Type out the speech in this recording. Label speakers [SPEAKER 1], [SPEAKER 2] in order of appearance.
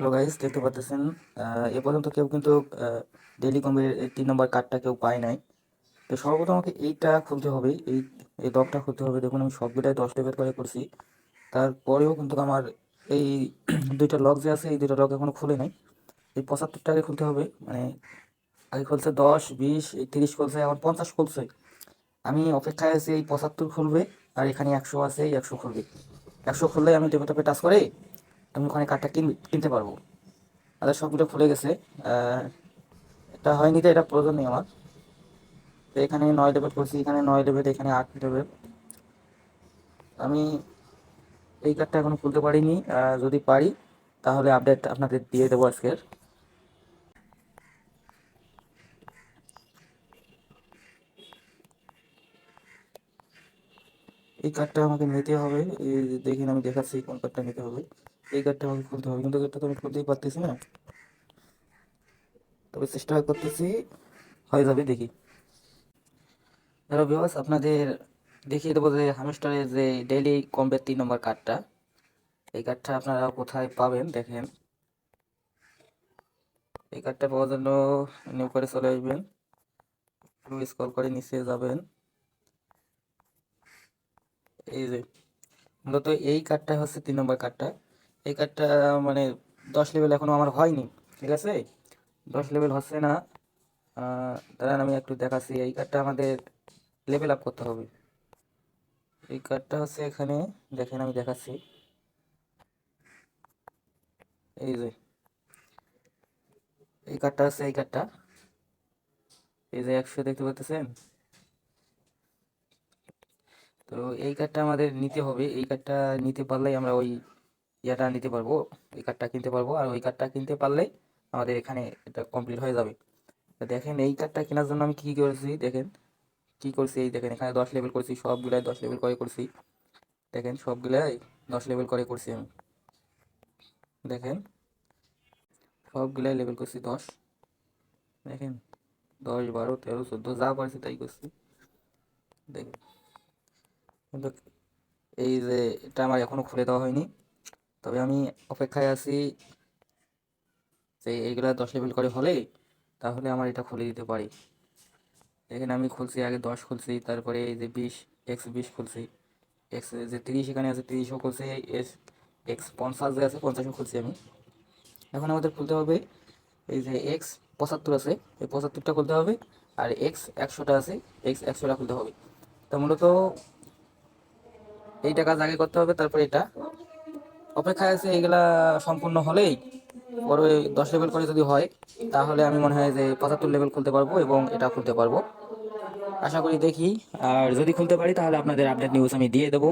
[SPEAKER 1] Hello guys দেখতে পাচ্ছেন এ পর্যন্ত কেউ কিন্তু ডেইলি কম্বের তিন নম্বর কার্ডটা কেউ পায় নাই। তো সর্বপ্রথম আমাকে এইটা খুলতে হবে, এই এই লকটা খুলতে হবে। দেখুন, আমি সবগুলাই দশ লেভেল করে করছি। তারপরেও কিন্তু আমার এই দুইটা লক যে আছে, এই দুইটা লক এখনও খুলে নাই। এই পঁচাত্তরটাকে খুলতে হবে মানে আগে খুলছে দশ, বিশ, এই তিরিশ খুলছে এখন পঞ্চাশ খুলছে। আমি অপেক্ষায় আছি এই পঁচাত্তর খুলবে, আর এখানে একশো আছে, এই একশো খুলবে। একশো খুললে আমি টেপে টাচ করে আমি ওখানে কার্ডটা কিন, কিনতে পারব। তাদের সবগুলো খুলে গেছে। এটা হয়নি তো, এটা প্রয়োজন নেই আমার। তো এখানে নয় লেভেল করছি এখানে নয় লেভেল, এখানে আট লেভেল। আমি এই কার্ডটা এখনও খুলতে পারিনি। যদি পারি, তাহলে আপডেট আপনাদের দিয়ে দেবো আজকের। এই কার্ডটা আমাকে নিতে হবে। দেখেন, আমি দেখাচ্ছি কোন কার্ডটা নিতে হবে। এই কার্ডটা আমাকে খুলতে হবে। কিন্তু কার্ডটা তো আমি খুলতেই পারতেছি না। তবে চেষ্টা করতেছি। হয়ে যাবে, দেখি। হ্যালো বিবাস আপনাদের দেখিয়ে দেবো যে হামস্টারের যে ডেইলি কমবের তিন নম্বর কার্ডটা এই কার্ডটা আপনারা কোথায় পাবেন, দেখেন। এই কার্ডটা পাওয়ার জন্য নিউ করে চলে আসবেন। স্ক্রল করে নিচে যাবেন। এই যে, মূলত এই কার্ডটা হচ্ছে তিন নম্বর কার্ডটা এই কার্ডটা মানে দশ লেভেল এখনও আমার হয়নি, ঠিক আছে? দশ লেভেল হচ্ছে না। দাঁড়ান, আমি একটু দেখাচ্ছি। এই কার্ডটা আমাদের লেভেল আপ করতে হবে। এই কার্ডটা হচ্ছে এখানে, দেখেন, আমি দেখাচ্ছি। এই যে, এই কার্ডটা হচ্ছে এই কার্ডটা এই যে, একশো দেখতে পাচ্ছেন? তো এই কার্ডটা আমাদের নিতে হবে। এই কার্ডটা নিতে পারলেই আমরা ওই ইয়াটা নিতে পারব, এই কার্ডটা কিনতে পারব, আর ওই কার্ডটা কিনতে পারলেই আমাদের এখানে এটা কমপ্লিট হয়ে যাবে। তো দেখেন, এই কার্ডটা কেনার জন্য আমি কী করেছি, দেখেন, কী করছি, এই দেখেন, এখানে দশ লেভেল করছি, সবগুলাই দশ লেভেল করে করছি। দেখেন, সবগুলাই দশ লেভেল করে করছি আমি। দেখেন, সবগুলাই লেভেল করছি দশ। দেখেন, দশ, বারো, তেরো, চোদ্দ, যা পারছি তাই করছি। দেখেন কিন্তু এই যে এটা আমার এখনও খুলে দেওয়া হয়নি। তবে আমি অপেক্ষায় আছি যে এইগুলা দশ লেভেল করে হলে তাহলে আমার এটা খুলে দিতে পারি। এখানে আমি খুলছি, আগে দশ খুলছি, তারপরে এই যে বিশ, এক্স বিশ খুলছি। এক্স যে তিরিশ এখানে আছে, তিরিশও খুলছি, এস, এক্স পঞ্চাশ যে আছে, পঞ্চাশও খুলছি আমি। এখন আমাদের খুলতে হবে এই যে এক্স পঁচাত্তর আছে, এই পঁচাত্তরটা খুলতে হবে আর এক্স একশোটা আছে, এক্স একশোটা খুলতে হবে। তা মূলত এইটা কাজ আগে করতে হবে, তারপরে এটা অপেক্ষায় আছে, এগুলা সম্পূর্ণ হলেই পরে দশ লেভেল করে যদি হয়, তাহলে আমি মনে হয় যে পঁচাত্তর লেভেল খুলতে পারব এবং এটা খুলতে পারব। আশা করি দেখি, আর যদি খুলতে পারি তাহলে আপনাদের আপডেট নিউজ আমি দিয়ে দেবো।